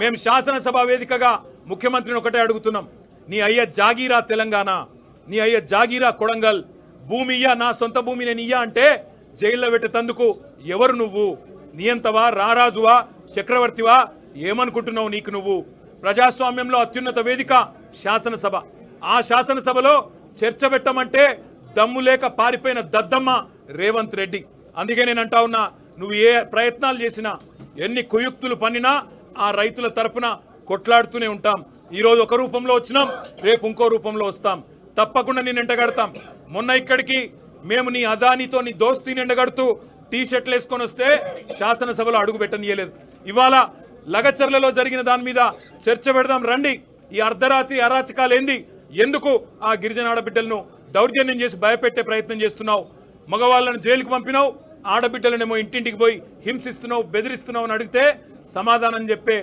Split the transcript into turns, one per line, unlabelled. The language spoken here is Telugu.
మేము శాసనసభ వేదికగా ముఖ్యమంత్రిని ఒకటే అడుగుతున్నాం. నీ అయ్య జాగీరా తెలంగాణ నీ అయ్య జాగీరా కొడంగల్ భూమి ఇయ్యా నా సొంత భూమి నేను ఇయ్యా అంటే జైల్లో పెట్టేందుకు ఎవరు నువ్వు? నియంతవా రారాజువా చక్రవర్తివా? ఏమనుకుంటున్నావు నీకు నువ్వు? ప్రజాస్వామ్యంలో అత్యున్నత వేదిక శాసనసభ. ఆ శాసనసభలో చర్చ పెట్టమంటే దమ్ము లేక పారిపోయిన దద్దమ్మ రేవంత్ రెడ్డి. అందుకే నేను అంటా ఉన్నా నువ్వు ఏ ప్రయత్నాలు చేసినా ఎన్ని కుయుక్తులు పన్నినా ఆ రైతుల తరపున కొట్లాడుతూనే ఉంటాం. ఈరోజు ఒక రూపంలో వచ్చినాం రేపు ఇంకో రూపంలో వస్తాం. తప్పకుండా నేను ఎండగడతాం. మొన్న ఇక్కడికి మేము నీ అదానితో నీ దోస్తీని ఎండగడుతూ టీ షర్ట్లు వేసుకొని వస్తే శాసనసభలో అడుగు పెట్టనియలేదు. ఇవాళ లగచర్లలో జరిగిన దాని మీద చర్చ పెడదాం రండి. ఈ అర్ధరాత్రి అరాచకాలు ఏంది ఎందుకు ఆ గిరిజన ఆడబిడ్డలను దౌర్జన్యం చేసి భయపెట్టే ప్రయత్నం చేస్తున్నావు? మగవాళ్ళను జైలుకు పంపినావు ఆడబిడ్డలనేమో ఇంటింటికి పోయి హింసిస్తున్నావు బెదిరిస్తున్నావు అని అడిగితే సమాధానం చెప్పే